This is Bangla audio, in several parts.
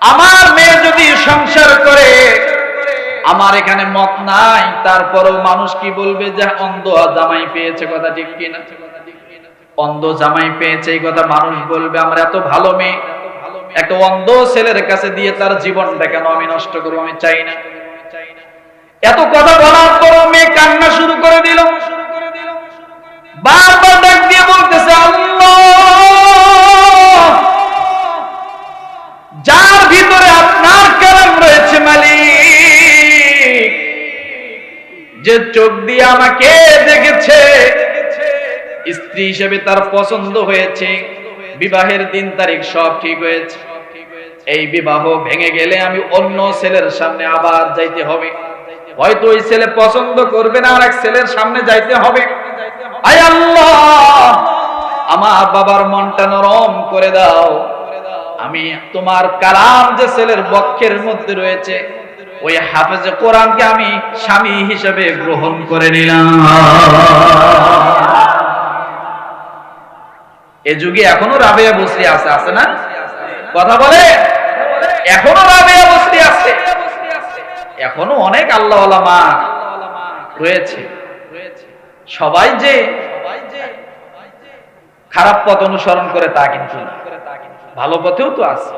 আমার মেয়ে যদি সংসার করে, আমার এখানে মত নাই, তারপরেও মানুষ কি বলবে যে, অন্ধ জামাই পেয়েছে কথা ঠিক কিনা? অন্ধ জামাই পেয়েছে এই কথা মানুষ বলবে, আমার এত ভালো মেয়ে, একটা অন্ধ ছেলের কাছে দিয়ে তার জীবনটা কেন আমি নষ্ট করব, আমি চাই না? এত কথা বলার পরও মেয়ে কান্না শুরু করে দিল। বারবার ডাক দিয়ে বলতেছে, আল্লাহ যার ভিতরে আপনার কালাম রয়েছে, মালিক। যে চোখ দিয়ে আমাকে দেখেছে, স্ত্রী হিসেবে তার পছন্দ হয়েছে, বিবাহের দিন তারিখ সব ঠিক হয়েছে। এই বিবাহ ভেঙে গেলে আমি অন্য ছেলের সামনে আবার যাইতে হবে। হয়তো ওই ছেলে পছন্দ করবে না আর এক ছেলের সামনে যাইতে হবে। আয় আল্লাহ, আমার বাবার মনটা নরম করে দাও। আমি তোমার কালাম যে ছেলের বক্ষের মধ্যে রয়েছে, ওই হাফেজে কোরআনকে আমি স্বামী হিসেবে গ্রহণ করে নিলাম। এ যুগে এখনও রাবেয়া বসরি আছে আছে না? কথা বলে? এখনও রাবেয়া বসরি আছে। এখনও অনেক আল্লাহ মা রয়েছে। সবাই যে খারাপ পথ অনুসরণ করে তা কিন্তু না। ভালো পথেও তো আছে।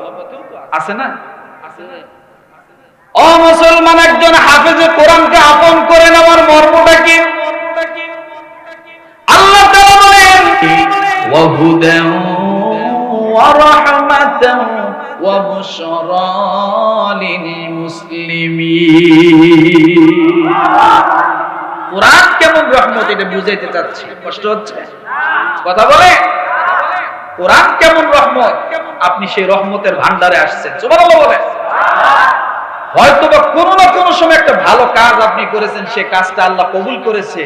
আছে। না? ও মুসলমান একজন হাফেজে কোরআনকে আপন করেন আমার মর্মটা কি? আল্লাহ তাআলা বলেন ওয়াহুদাও ওয়া রাহমাতাও ওয়া বুশরা কোরআন কেমন রহমত এটা বুঝাইতে চাচ্ছি? কষ্ট হচ্ছে? কথা বলে? কোরআন কেমন রহমত? আপনি সেই রহমতের ভান্ডারে আসছেন। হয়তো বা কোনো না কোনো সময় একটা ভালো কাজ আপনি করেছেন, সে কাজটা আল্লাহ কবুল করেছে।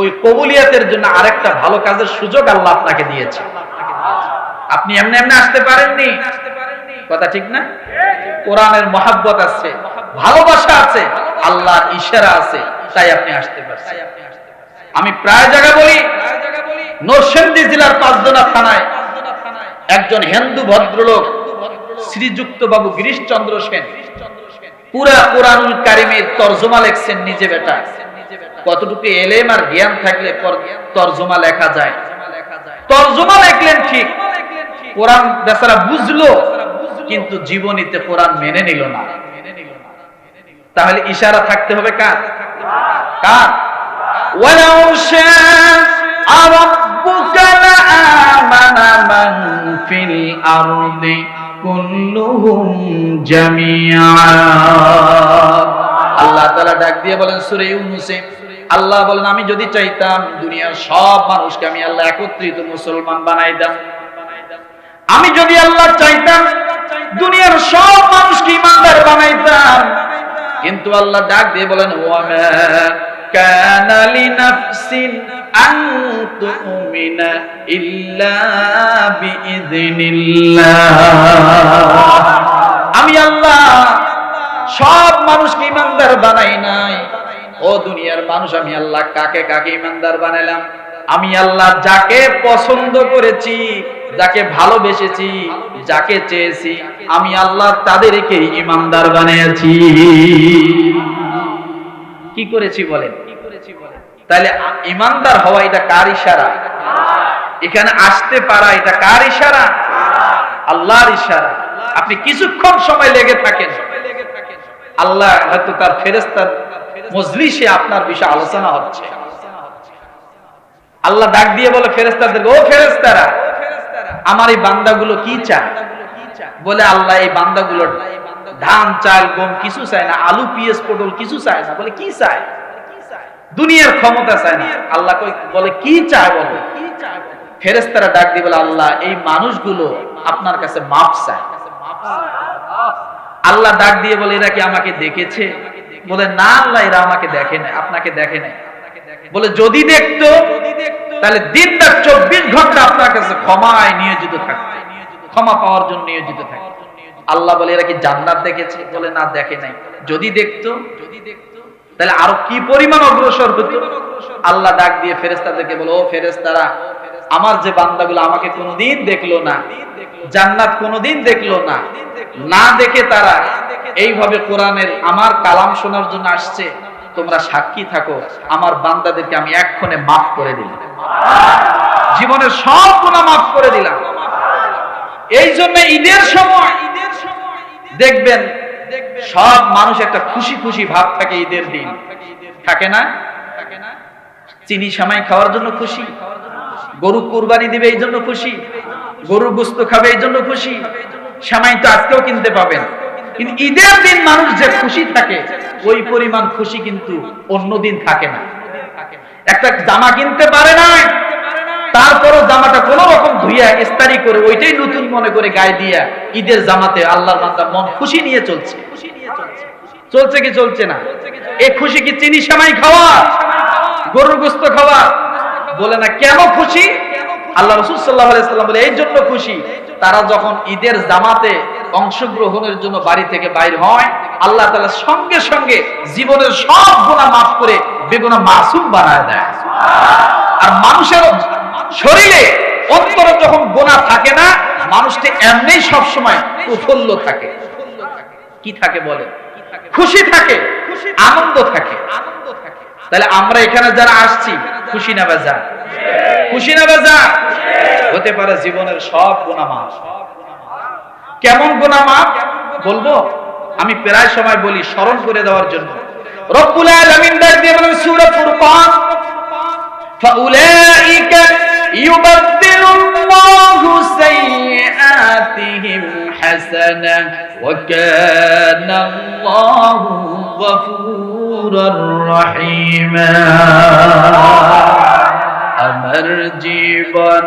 ওই কবুলিয়াতের জন্য আরেকটা ভালো কাজের সুযোগ আল্লাহ আপনাকে দিয়েছে। আপনি এমনি এমনি আসতে পারেননি। কথা ঠিক না? কোরআনের মহাব্বত আছে, ভালোবাসা আছে, আল্লাহর ইশারা আছে, তাই আপনি আসতে পারছেন। আমি প্রায় জায়গা বলি নরসিংদী জেলার পাঁচজনা থানায় একজন হিন্দু ভদ্রলোক শ্রীযুক্ত বাবু গিরিশ চন্দ্র সেন। পুরা কোরআন কারিমের তর্জমা লেখছেন নিজে বেটা। কতটুকু এলেম আর জ্ঞান থাকলে তর্জমা লেখা যায়। তর্জমা লেখলেন ঠিক। কোরআন বেচারা বুঝলো, কিন্তু জীবনীতে কোরআন মেনে নিল না। তাহলে ইশারা থাকতে হবে কার? কার? ওয়ালাউ শাআ ربك لآمن من في الأرض كلهم جميعا আল্লাহ তাআলা ডাক দিয়ে বলেন সূরা ইউনূসে আল্লাহ বলেন আমি যদি চাইতাম দুনিয়ার সব মানুষকে আমি আল্লাহ একত্রিত মুসলমান বানাইতাম আমি যদি আল্লাহ চাইতাম দুনিয়ার সব মানুষকে ইমানদার বানাইতাম কিন্তু আল্লাহ ডাক দিয়ে বলেন ওয়ামা কানা লিনাফসিন আন তুমিনা ইল্লা বিইذনিল্লাহ আমি আল্লাহ সব মানুষকে ইমানদার বানাই নাই। ও দুনিয়ার মানুষ, আমি আল্লাহ কাকে কাকে ইমানদার বানাইলাম? আমি আল্লাহ যাকে পছন্দ করেছি, যাকে ভালোবেসেছি, যাকে চেয়েছি, আমি আল্লাহ তাদেরকে ইমানদার বানিয়েছি কি করেছি বলেন? তাহলে ইমানদার হওয়া এটা কার ইশারা? এখানে আসতে পারা এটা কার ইশারা? আল্লাহর ইশারা। আপনি কিছুক্ষণ সময় লেগে থাকেন। আল্লাহ হয়তো তার ফেরেস্তার মজলিসে আপনার বিষয়ে আলোচনা হচ্ছে। আল্লাহ ডাক দিয়ে বলে ফেরেস্তাদেরকে ও ফেরেস্তারা আমার এই বান্দাগুলো কি চায়? বলে, আল্লাহ এই বান্দাগুলো ধান, চাল, গম কিছু চায় না, আলু পিএস পটল কিছু চায় না। বলে, কি চায়? দুনিয়ার ক্ষমতা চায় না। আল্লাহ বলে, কি চায় বলে? ফেরেস্তারা ডাক দিয়ে বলে, আল্লাহ, এই মানুষগুলো আপনার কাছে মাপ চায়। আল্লাহ ডাক দিয়ে বলে, এরা কি আমাকে দেখেছে? বলে, না, আল্লাহ, এরা আমাকে দেখে নাই, আপনাকে দেখে নাই। বলে, যদি দেখতো, তাহলে দিন রাত চব্বিশ ঘণ্টা আপনার কাছে ক্ষমায় নিয়োজিত থাকতো। ক্ষমা পাওয়ার জন্য নিয়োজিত থাকতো। আল্লাহ বলে, এরা কি জান্নাত দেখেছে? বলে, না, দেখে নাই। যদি দেখতো যদি দেখতো, তাহলে আরও কি পরিমাণ অগ্রসর হতো? আল্লাহ ডাক দিয়ে ফেরেস্তাদেরকে বলে, ও ফেরেস্তারা আমার যে বান্দাগুলো আমাকে কোনোদিন দেখল না, জান্নাত কোনোদিন দেখল না না দেখে তারা এইভাবে কোরআনের আমার কালাম শোনার জন্য আসছে, তোমরা সাক্ষী থাকো, আমার বান্দাদেরকে আমি এক্ষণে মাফ করে দিলাম। জীবনের সব গুণা মাফ করে দিলাম। এই জন্য ঈদের সময় দেখবেন, সব মানুষ একটা খুশি খুশি ভাব থাকে ঈদের দিন। থাকে না? চিনি সামাই খাওয়ার জন্য খুশি। গরু কুরবানি দিবে এই জন্য খুশি। গরু গুস্ত খাবে এই জন্য খুশি। সামাই তো আজকেও কিনতে পাবেন। কিন্তু ঈদের দিন মানুষ যে খুশি থাকে, ওই পরিমাণ খুশি কিন্তু অন্য দিন থাকে না। একটা জামা কিনতে পারে না তারপরও জামাটা কোন রকম ধুইয়া, ইস্তারি করে ওইটাই নতুন মনে করে গায়ে দিয়া ঈদের জামাতে আল্লাহর বান্দার মন খুশি নিয়ে চলছে। চলছে কি চলছে না? এই খুশি কি চিনি সামাই খাওয়া? গরুর গোস্ত খাওয়া? বলে না, কেন খুশি? আল্লাহ রসুল সাল্লাহ আলাইসাল্লাম বলে, এই জন্য খুশি, তারা যখন ঈদের জামাতে অংশগ্রহণের জন্য বাড়ি থেকে বাইর হয়, আল্লাহ তালা সঙ্গে সঙ্গে জীবনের সব গুণা মাফ করে বেগুনা মাসুম বানায় দেয়। আর মানুষের শরীরে অন্তরে যখন গোনা থাকে না, মানুষটি এমনি সব সময় প্রফুল্ল থাকে। কি থাকে বলে খুশি থাকে, আনন্দ থাকে। তাহলে আমরা এখানে যারা আসছি, খুশি না বেজা খুশি না বেজা হতে পারে জীবনের সব গোনা মাপ কেমন গোনা মাপ বলব, আমি প্রায় সময় বলি, স্মরণ করে দেওয়ার জন্য। রব্বুল আলামিন দিয়ে বলেন সুরফুর পাঁচ ফাউলাইকা يبدل الله سيئاتهم حسنة وكان الله غفورا رحيما আমার জীবন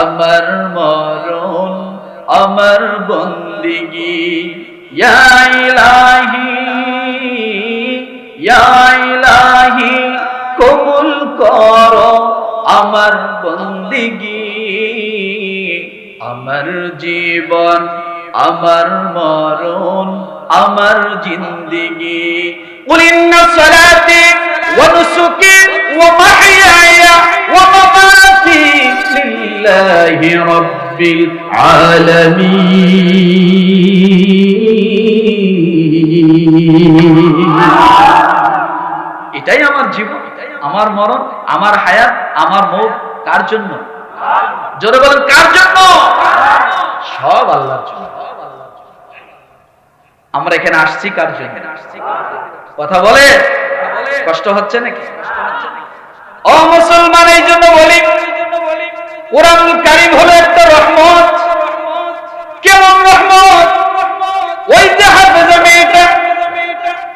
আমার মরণ আমার বন্দিগি ইয়া ইলাহি ইয়া ইলাহি কবুল কর আমার বন্দিগি আমার জীবন আমার মরণ আমার জিন্দিগি قل إن صلاتي ونسكي ومحياي ومماتي لله رب العالمين এটাই আমার জীবন, আমার মরণ, আমার হায়াত, আমার মৌত, কার জন্য? জোরে বলেন, কার জন্য? সব আল্লাহর জন্য। আমরা এখানে আসছি কার জন্য? কথা বলে? কষ্ট হচ্ছে নাকি? মুসলমান, এই জন্য বলি, কোরআন কারিম হলো একটা রহমত। কেমন রহমত? ওই যে মেয়েটা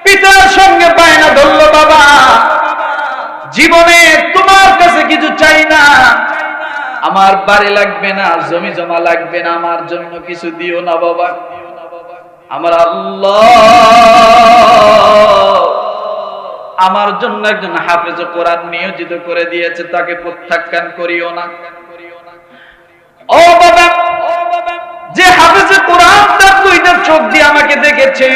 পিতার সঙ্গে পায় না ধরলো জীবনে তোমার কাছে কিছু চাই না। আমার বাড়ি লাগবে না, জমি জমা লাগবে না, আমার জন্য কিছু দিও না বাবা। আমার আল্লাহ আমার জন্য একজন হাফেজ কোরআন নিয়োজিত করে দিয়েছে, তাকে প্রত্যাখ্যান করিও না। ও বাবা, যে হাফেজে কোরআন তার দুইটা চোখ দিয়ে আমাকে দেখেছে।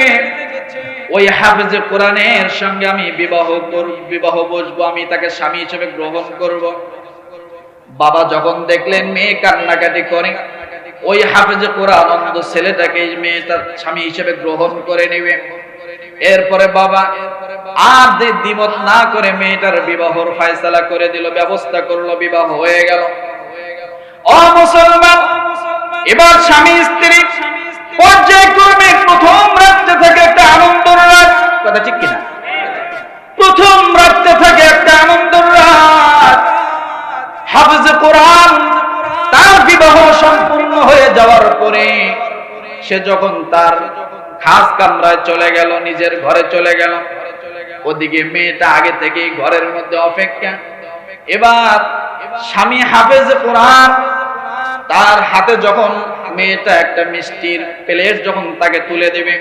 ওই হাফেজে কোরআনের সঙ্গে আমি বিবাহ করব, বিবাহ বসবো, আমি তাকে স্বামী হিসেবে গ্রহণ করব। বাবা যখন দেখলেন মেয়ে কান্নাকাটি করে, ওই হাফেজে কোরআন অন্ধ ছেলেটাকে এই মেয়েটার স্বামী হিসেবে গ্রহণ করে নেবে। এরপরে বাবা আর যে দ্বিমত না করে মেয়েটার বিবাহর ফায়সালা করে দিল, ব্যবস্থা করল, বিবাহ হয়ে গেল। ও মুসলমান, এবার স্বামী স্ত্রী সে যখন তার খাস কামরায় চলে গেল, নিজের ঘরে চলে গেল, ওদিকে মেয়েটা আগে থেকে ঘরের মধ্যে অপেক্ষা। এবার স্বামী হাফেজ কোরআন, তার হাতে যখন মেয়েটা একটা মিষ্টির প্লেট যখন তাকে তুলে দেবে,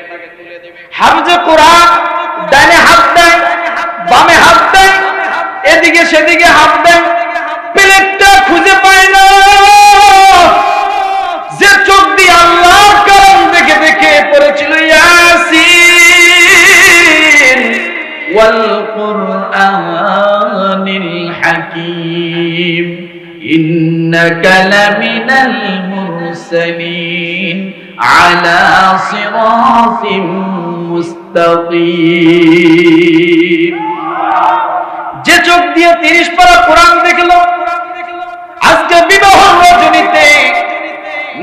হাফেজে কোরআন ডানে হাত দেয়, বামে হাত দেয়, এদিকে সেদিকে হাত দেয়, প্লেটটা খুঁজে পায় না। لمن المرسلين على صراط مستقيم যে চোখ দিয়ে তিরিশ পারা কোরআন দেখলো আজকে বিবাহ রজনীতে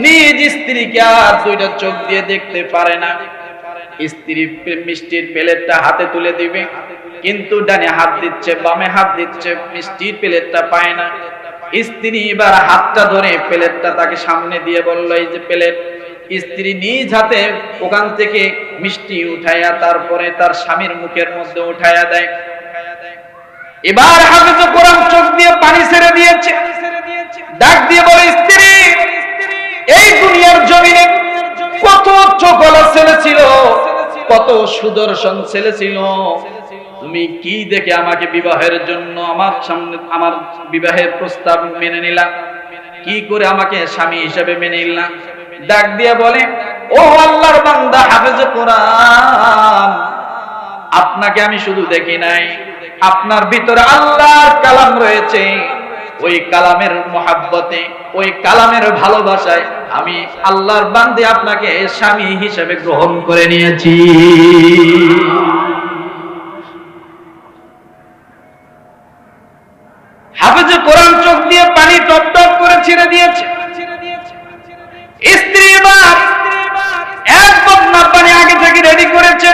নিজ স্ত্রীকে আর দুইটা চোখ দিয়ে দেখতে পারে না স্ত্রী মিষ্টির প্লেটটা হাতে তুলে দিবে কিন্তু ডানে হাত দিচ্ছে বামে হাত দিচ্ছে মিষ্টির প্লেটটা পায় না স্ত্রী এবার হাতটা ধরে প্লেটটা তাকে সামনে দিয়ে বলল, এই যে প্লেট। স্ত্রী নিজ হাতে ওখান থেকে মিষ্টি উঠাইয়া তারপরে তার স্বামীর মুখের মধ্যে উঠাইয়া দেয়। এবার হাফেজ কোরআন চোখ দিয়ে পানি ছেড়ে দিয়েছে। ডাক দিয়ে বলে, স্ত্রী, এই দুনিয়ার জমিনে কত চোখলা ছেলে ছিল, কত সুদর্শন ছেলে ছিল তুমি কি দেখে আমাকে বিবাহের জন্য আমার সামনে, আমার বিবাহের প্রস্তাব মেনে নিলা? কি করে আমাকে স্বামী হিসেবে মেনে নিলাম ডাক দিয়ে বলে, ও আল্লাহর বান্দা, হাফেজ কোরআন, আপনাকে আমি শুধু দেখি নাই। আপনার ভিতরে আল্লাহর কালাম রয়েছে। ওই কালামের মহাব্বতে, ওই কালামের ভালোবাসায় আমি আল্লাহর বান্দে আপনাকে স্বামী হিসেবে গ্রহণ করে নিয়েছি। হাফেজে কোরআন চোখ দিয়ে পানি টপ টপ করে ছেড়ে দিয়েছে। স্ত্রী এবার এক বদনা পানি আগে থেকে রেডি করেছে।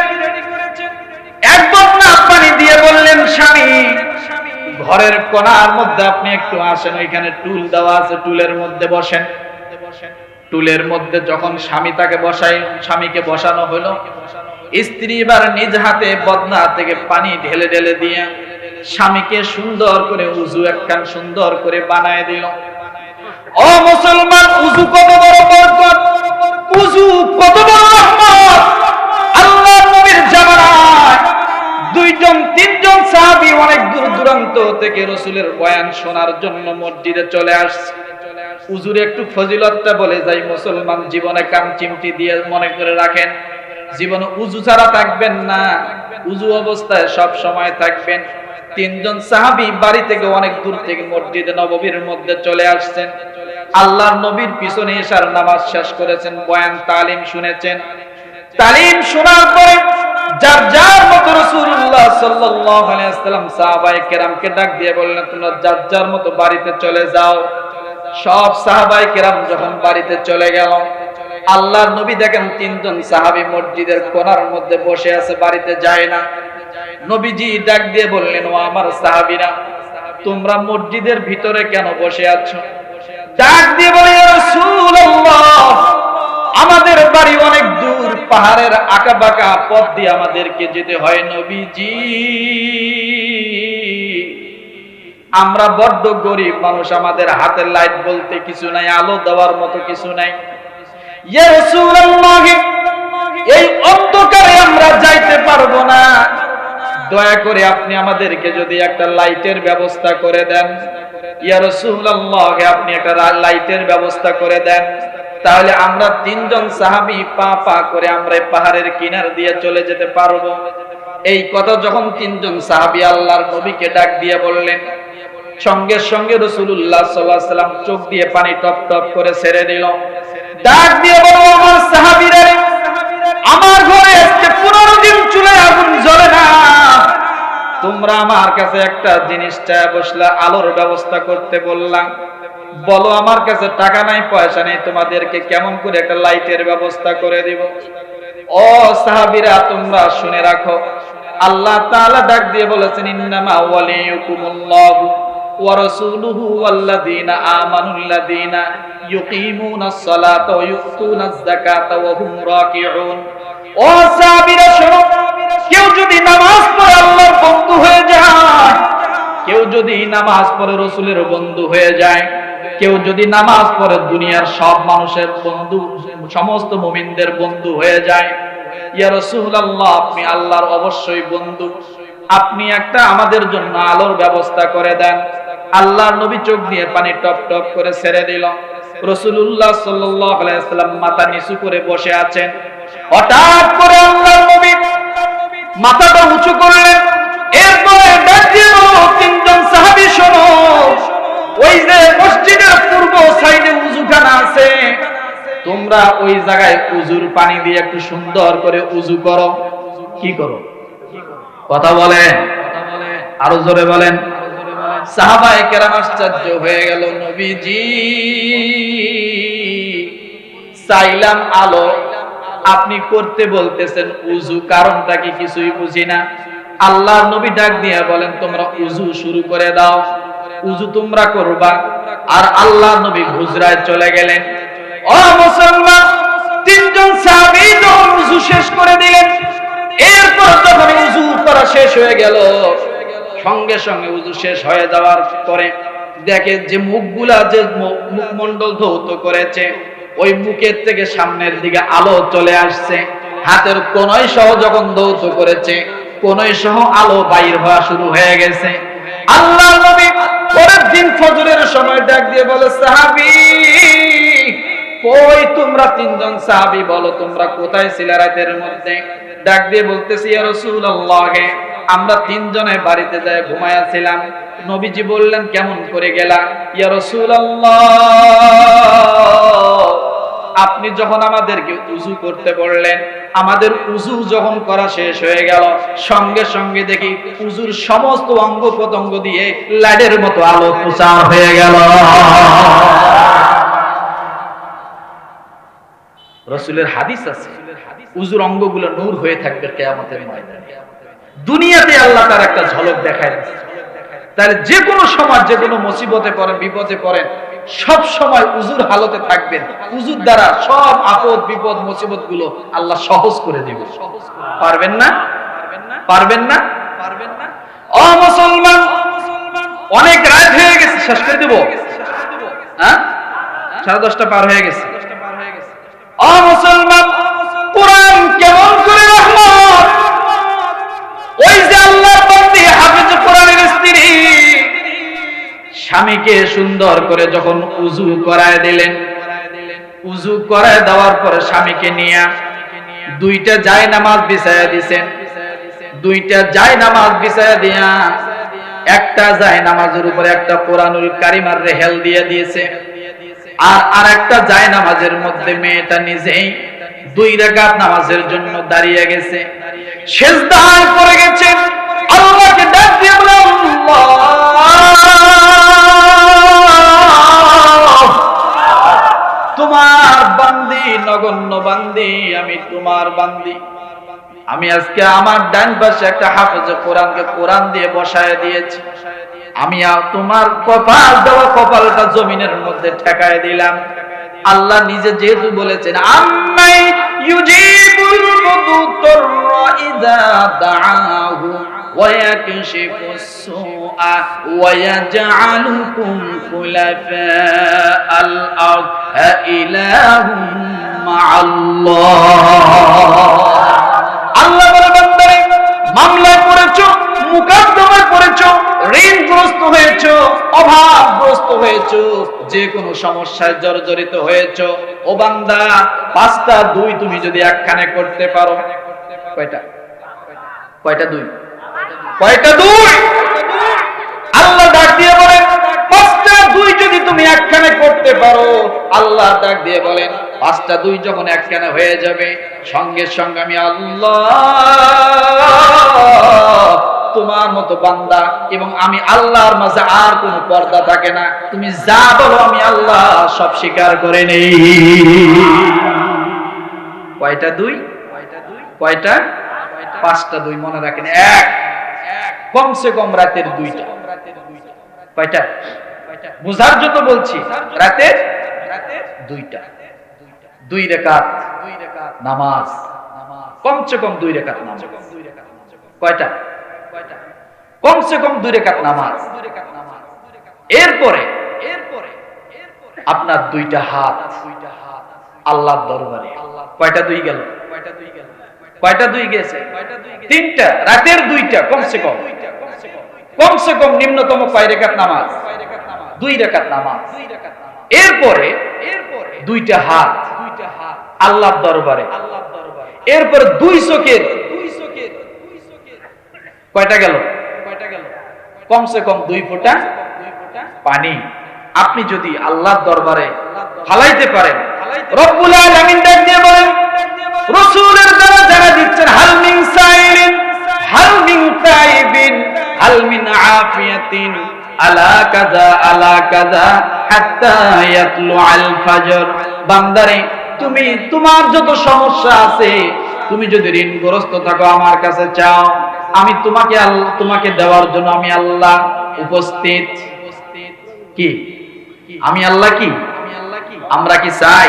এক বদনা পানি দিয়ে বললেন, স্বামী, ঘরের কোনার মধ্যে আপনি একটু আসেন, ওইখানে টুল দেওয়া আছে, টুলের মধ্যে বসেন। টুলের মধ্যে যখন স্বামী তাকে বসাই স্বামীকে বসানো হলো। স্ত্রী এবার নিজ হাতে বদনা থেকে পানি ঢেলে ঢেলে দিয়ে স্বামীকে সুন্দর করে উজু একখান সুন্দর করে বানায় দিল। ও মুসলমান, উজু কত বড় বরকত? উজু কত বড় রহমত? আল্লাহর নবীর জামানায় দুইজন, তিনজন সাহাবী অনেক দূর দূরান্ত থেকে রসুলের বয়ান শোনার জন্য মসজিদে চলে আসছে। উজুর একটু ফজিলতটা বলে যাই, মুসলমান জীবনে কান চিমটি দিয়ে মনে করে রাখেন, জীবনে উজু ছাড়া থাকবেন না। উজু অবস্থায় সব সময় থাকবেন। তিনজন সাহাবি বাড়ি থেকে অনেক দূর থেকে মসজিদে নববীর মধ্যে চলে আসছেন। আল্লাহর নবীর পিছনে এসার নামাজ শেষ করেছেন, বয়ান, তালিম শুনেছেন। তালিম শোনার পরে যার যার মতো রাসূলুল্লাহ সাল্লাল্লাহু আলাইহি ওয়াসাল্লাম সাহাবায়ে কেরামকে ডাক দিয়ে বললেন, তোমরা যার যার মতো বাড়িতে চলে যাও। সব সাহাবায়ে কেরাম যখন বাড়িতে চলে গেল, আল্লাহর নবী দেখেন তিনজন সাহাবী মসজিদের কোণার মধ্যে বসে আছে, বাড়িতে যায় না। নবীজি ডাক দিয়ে বললেন, ও আমার সাহাবীরা, তোমরা মসজিদের ভিতরে কেন বসে আছো? ডাক দিয়ে বলে আমাদের বাড়ি অনেক দূর, পাহাড়ের আঁকা বাঁকা পথ দিয়ে আমাদেরকে যেতে হয় নবীজি। আমরা বড্ড গরিব মানুষ, আমাদের হাতের লাইট বলতে কিছু নাই, আলো দেওয়ার মতো কিছু নাই। এই অন্ধকারে আমরা যাইতে পারব না। দয়া করে আপনি আমাদেরকে যদি একটা লাইটের ব্যবস্থা করে দেন। ইয়া রাসূলুল্লাহ, আপনি একটা লাইটের ব্যবস্থা করে দেন। তাহলে আমরা তিনজন সাহাবী পা পা করে আমরা পাহাড়ের কিনার দিয়ে চলে যেতে পারব। এই কথা যখন তিনজন সাহাবী আল্লাহর নবীকে ডাক দিয়ে বললেন, সঙ্গে সঙ্গে রসুল্লাহ সাল্লাহ সাল্লাম চোখ দিয়ে পানি টপ টপ করে ছেড়ে দিল। ডাক দিয়ে বলো আমার সাহাবীরা আমার ঘরে আজকে পনেরো দিন চুলে আগুন জ্বলে না। তোমরা আমার কাছে একটা জিনিস চায় বসলে, আলোর ব্যবস্থা করতে বললাম। বলো, আমার কাছে টাকা নাই, পয়সা নেই, তোমাদেরকে কেমন করে একটা লাইটের ব্যবস্থা করে দিব? ও সাহাবীরা, তোমরা শুনে রাখো। আল্লাহ তাআলা ডাক দিয়ে বলেছেন, ইন্নামা ওয়ালিয়ুকুমুল্লাহু ওয়া রাসূলুহু ওয়াল্লাযীনা আমানুল্লাযীনা ইউকিমুনাস সালাতা ওয়া ইউতুনাজ যাকাতা ওয়া হুম রাকিউন। ও সাহাবীরা, শোনো। কেউ যদি নামাজ পড়ে আল্লাহর বন্ধু হয়ে যায়, কেউ যদি নামাজ পড়ে রসুলের বন্ধু হয়ে যায়, কেউ যদি নামাজ পড়ে দুনিয়ার সব মানুষের বন্ধু, সমস্ত মুমিনদের বন্ধু হয়ে যায়, ইয়া রাসূলুল্লাহ, আপনি আল্লাহর অবশ্যই বন্ধু। আপনি একটা আমাদের জন্য আলোর ব্যবস্থা করে দেন। আল্লাহর নবী চোখ দিয়ে পানি টপ টপ করে ছেড়ে দিল। রসুল্লাহ সাল্লাম মাথা নিচু করে বসে আছেন। হঠাৎ করে আল্লাহর নবী মাথাটা উঁচু করলেন এরপরে তিনজন সাহাবী শোনো। ওই যে মসজিদের পূর্ব সাইডে উজুখানা আছে। তোমরা ওই জায়গায় উজুর পানি দিয়ে একটু সুন্দর করে উজু করো। কি করো? কথা বলেন। আরও জোরে বলেন। সাহাবায়ে কেরাম আশ্চর্য হয়ে গেল নবীজি। চাইলাম আলো আপনি করতে বলতেছেন উজু কারণটা কি কিছুই বুঝি না। আল্লাহ নবী ডাক দিয়ে বলেন, তোমরা উজু শুরু করে দাও। উজু তোমরা করবা। আর আল্লাহ নবী গুজরায় চলে গেলেন। ও মুসলমান, তিনজন সাহাবী যখন উজু শেষ করে দিলেন, এরপর যখন উজু করা শেষ হয়ে গেল, সঙ্গে সঙ্গে উজু শেষ হয়ে যাওয়ার পরে দেখে যে মুখগুলা যে মুখমণ্ডল ধৌত করেছে ওই মুখের থেকে সামনের দিকে আলো চলে আসছে। হাতের কোনই সহ যখন ধৌত করেছে কোনই সহ আলো বাইর হওয়া শুরু হয়ে গেছে। আল্লাহ নবী পরের দিন ফজরের সময় ডাক দিয়ে বলে, সাহাবী, কই তোমরা তিনজন সাহাবী বলো, তোমরা কোথায় ছিলে রাতের মধ্যে? ডাক দিয়ে বলতেছি, ইয়া রাসূলুল্লাহ, আমরা তিনজনে বাড়িতে যায় ঘুমায়াছিলাম নবীজি বললেন, কেমন করে গেলা? ইয়া রাসূলুল্লাহ আপনি যখন আমাদেরকে উজু করতে বললেন, আমাদের উজু যখন করা শেষ হয়ে গেল, সঙ্গে সঙ্গে দেখি উজুর সমস্ত অঙ্গ প্রত্যঙ্গ দিয়ে লাইটের মতো আলো প্রচার হয়ে গেল। রসুলের হাদিস আছে, উজুর অঙ্গগুলো নূর হয়ে থাকবে কেয়ামতের ময়দানে। দুনিয়াতে আল্লাহ তার একটা ঝলক দেখায় তাহলে যে কোনো সময়, যে কোনো মুসিবতে পড়েন, বিপদে পড়েন সব সময় উজুর হালতে থাকবেন। উজুর দ্বারা সব আপদ, বিপদ, মুসিবতগুলো আল্লাহ সহজ করে দেবে। পারবেন না? পারবেন না? পারবেন না ও মুসলমান, অনেক রাত হয়ে গেছে, শেষ করে দেবো। হ্যাঁ? সাড়ে দশটা পার হয়ে গেছে। ও মুসলমান, কোরআন কেমন স্বামীকে সুন্দর করে যখন উজু করায় দিলেন, উজু করায় দেওয়ার পরে স্বামীকে নিয়ে দুইটা জায় নামাজ বিছায়া দিছেন। দুইটা জায় নামাজ বিছায়া দিয়া একটা যায় নামাজের উপরে একটা কোরআনুল কারিমার রেহেল দিয়ে দিয়েছে। আর আর একটা যায় নামাজের মধ্যে মেয়েটা নিজেই দুই রাকাত নামাজের জন্য দাঁড়িয়ে গেছে। সেজদায় পড়ে গেছে আল্লাহকে নগণ্য বান্দি, আমি তোমার বান্দি। আমি আজকে আমার ডান পাশে একটা হাফেজে কোরআনকে কোরআন দিয়ে বসায় দিয়েছি। আমি তোমার কপাল দেওয়া কপালটা জমিনের মধ্যে ঠেকায় দিলাম। আল্লাহ নিজে যেহেতু বলেছেন, আম্মাই ইউজিবুল মুদুতররা ইযা দাআহু ويكشف السوء ويجعلكم خلفاء الأرض أإله مع الله আল্লাহ বলে বান্দারে মামলায় পড়েছো মুকদ্দমায় পড়েছো ঋণগ্রস্ত হয়েছো অভাবগ্রস্ত হয়েছো যে কোনো সমস্যায় জর্জরিত হয়েছো ও বান্দা পাঁচটা দুই তুমি যদি একখানে করতে পারো কয়টা কয়টা দুই কয়টা দুই? আল্লাহ ডাক দিয়ে বলেন, পাঁচটা দুই যদি তুমি একখানে করতে পারো, আল্লাহ ডাক দিয়ে বলেন, পাঁচটা দুই যখন একখানে হয়ে যাবে, সঙ্গে সঙ্গে আমি আল্লাহ, তোমার মতো বান্দা এবং আমি আল্লাহর মাঝে আর কোন পর্দা থাকে না। তুমি যা বলো আমি আল্লাহ সব স্বীকার করে নেই। কয়টা দুই? কয়টা? পাঁচটা দুই মনে রাখেন। এক। কমসে কম রাতের দুইটা। কয়টা? বুঝার জন্য বলছি, রাতের দুইটা। দুই রেখাত নামাজ। কমসে কম দুই রেখাত নামাজ। কয়টা? কমসে কম দুই রেখাত নামাজ। এরপরে আপনার দুইটা হাত আল্লাহর দরবারে। কয়টা দুই গেল? কয়টা দুই গেছে? তিনটা, রাতের দুইটা, কমসে কম। কমসে কম নিম্নতম কয় রেখাত নামাজ? দুই রেখাত নামাজ। এরপরে এরপরে দুইটা হাত আল্লাহর দরবারে। এরপরে দুই চোখের কয়টা গেল? কমসে কম দুই ফোঁটা পানি। আপনি যদি আল্লাহর দরবারে ফালাইতে পারেন, রব্বুল আলামিন ডাক দিয়ে বলেন রাসূলের দ্বারা যারা দিচ্ছেন, হাল মিন সাইলিন হাল মিন তাইবিন, হাল মিন আফিয়াতিন, আলা কাযা আলা কাযা, হাত্তা ইয়াতলু আল ফাজর। বান্দারে, তুমি, তোমার যত সমস্যা আছে, তুমি যদি ঋণগ্রস্ত থাকো আমার কাছে চাও, আমি তোমাকে তোমাকে দেওয়ার জন্য আমি আল্লাহ উপস্থিত। কি? আমি আল্লাহ কি? আমরা কি চাই?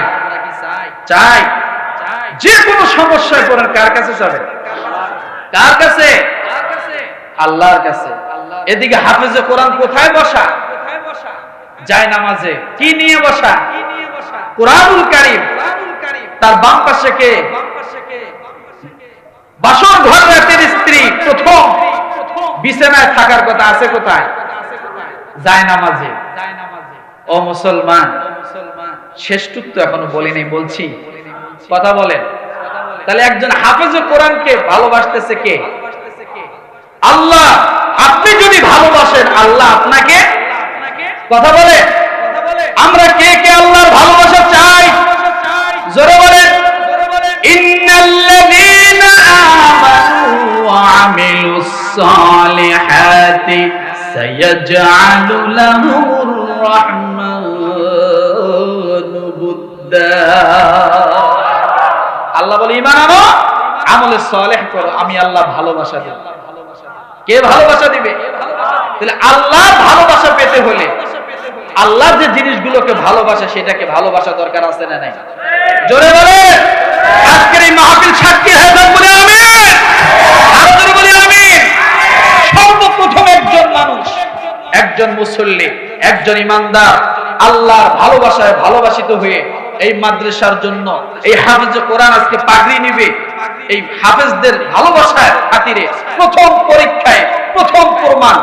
চাই। যে কোনো সমস্যায় পড়েন কার কাছে যাবে? কার কাছে? আল্লাহর কাছে। এদিকে হাফেজে কোরআন কোথায় বসা? যায় নামাজে। কি নিয়ে বসা? কোরআনুল কারীম। তার বাম পাশে কে? বাসর ঘর রাতের স্ত্রী, প্রথম। বিছানায় থাকার কথা আছে কোথায়? যায় নামাজে। ও মুসলমান, শ্রেষ্ঠত্ব এখনও বলিনি, বলছি। কথা বলেন। তাহলে একজন হাফেজ কোরআনকে ভালোবাসতেছে কে? আল্লাহ, আপনি যদি ভালোবাসেন, আল্লাহ আপনাকে কথা বলে আমরা কে কে আল্লাহর ভালোবাসা চাই? জোরে বলেন। ইন্নাল্লাযীনা আমানু ওয়া আল্লাহ আমলে সালেহ করো, আমি আল্লাহ ভালোবাসা দেব। কে ভালোবাসা দিবে? তাহলে আল্লাহর ভালোবাসা পেতে হলে আল্লাহ যে জিনিসগুলোকে সেটাকে ভালোবাসা দরকার আছে না নাই? জোরে বলে, আজকের এই মাহফিল সাক্ষী বলে আমি। বলি আমি। সর্বপ্রথম একজন মানুষ, একজন মুসল্লি, একজন ইমানদার, আল্লাহর ভালোবাসায় ভালোবাসিত হয়ে এই মাদ্রাসার জন্য, এই হাফেজ কোরআন আজকে পাগড়ি নিবে। এই হাফেজদের ভালোবাসার খাতিরে প্রথম পরীক্ষায় প্রথম প্রমাণ